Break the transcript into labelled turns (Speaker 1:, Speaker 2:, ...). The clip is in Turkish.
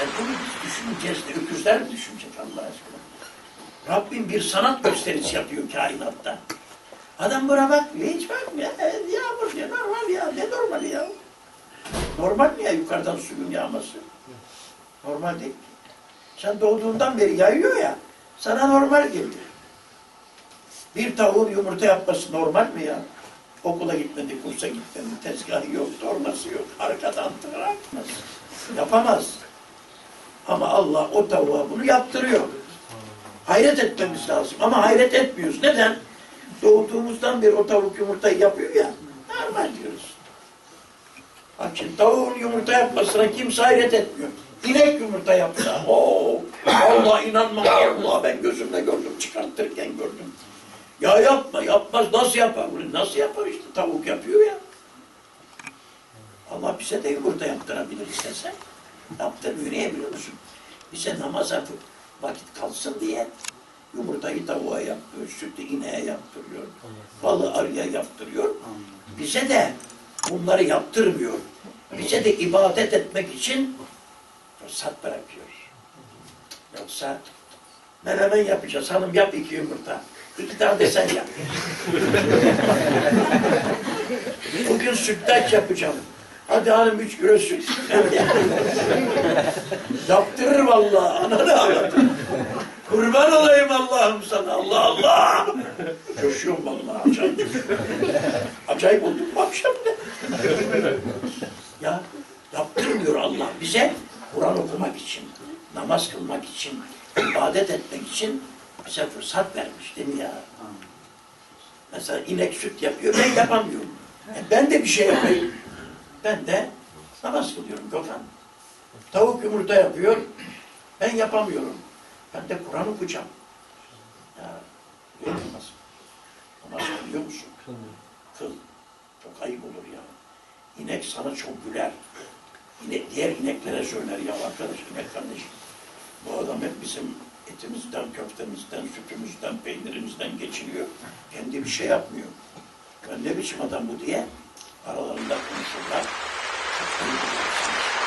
Speaker 1: E bunu de öküzler mi düşünecek Allah aşkına? Rabbim bir sanat gösterisi yapıyor kainatta. Adam buna bakmıyor, hiç bakmıyor. E, yağmur ya, normal ya. Ne normal ya? Normal mi ya yukarıdan suyun yağması? Normal değil. Sen doğduğundan beri yağıyor ya, sana normal geldi. Bir tavuğun yumurta yapması normal mi ya? Okula gitmedi, kursa gitmedi, tezgahı yok, tornası yok, arkadan tırakmaz. Yapamaz. Ama Allah o tavuğa bunu yaptırıyor. Hayret etmemiz lazım ama hayret etmiyoruz. Neden? Doğduğumuzdan beri o tavuk yumurtayı yapıyor ya, normal diyoruz. Şimdi tavuğun yumurta yapmasına kimse hayret etmiyor. İnek yumurta yapsa, ooo, Allah inanmam, Allah ben gözümle gördüm, çıkartırken gördüm. Ya yapma, yapmaz, nasıl yapar? Nasıl yapar işte, tavuk yapıyor ya. Allah bize de yumurta yaptırabilir istese. Yaptırmıyor, niye biliyor musun? Bize namaza vakit kalsın diye yumurtayı tavuğa yaptırıyor, sütü ineğe yaptırıyor, balı arıya yaptırıyor. Bize de bunları yaptırmıyor. Bize de ibadet etmek için fırsat bırakıyor. Yoksa menemen yapacağız, hanım yap iki yumurta. İki tane de sen yap. Bugün sütlaç yapacağım. Hadi hanım üç kilo süt. Yaptırır vallahi. Ananı ağlatır. Kurban olayım Allah'ım sana. Allah Allah. Coşuyorum vallahi. Acayip coşuyorum. Acayip olduk mu akşam ne? ya yaptırmıyor Allah bize Kur'an okumak için, namaz kılmak için, ibadet etmek için bize fırsat vermiş değil mi ya? Mesela inek süt yapıyor, ben yapamıyorum. E ben de bir şey yapayım. Ben de namaz kılıyorum Gökhan. Tavuk yumurta yapıyor, ben yapamıyorum. Ben de Kur'an okuyacağım. Ya, öyle namaz. Kılıyor musun? Kıl. Çok ayıp olur ya. İnek sana çok güler. İnek, diğer ineklere söyler ya arkadaş, inek kardeşim. Bu adam hep bizim etimizden, köftemizden, sütümüzden, peynirimizden geçiniyor. Kendi bir şey yapmıyor. Ben ne biçim adam bu diye aralarında konuşurlar. Çok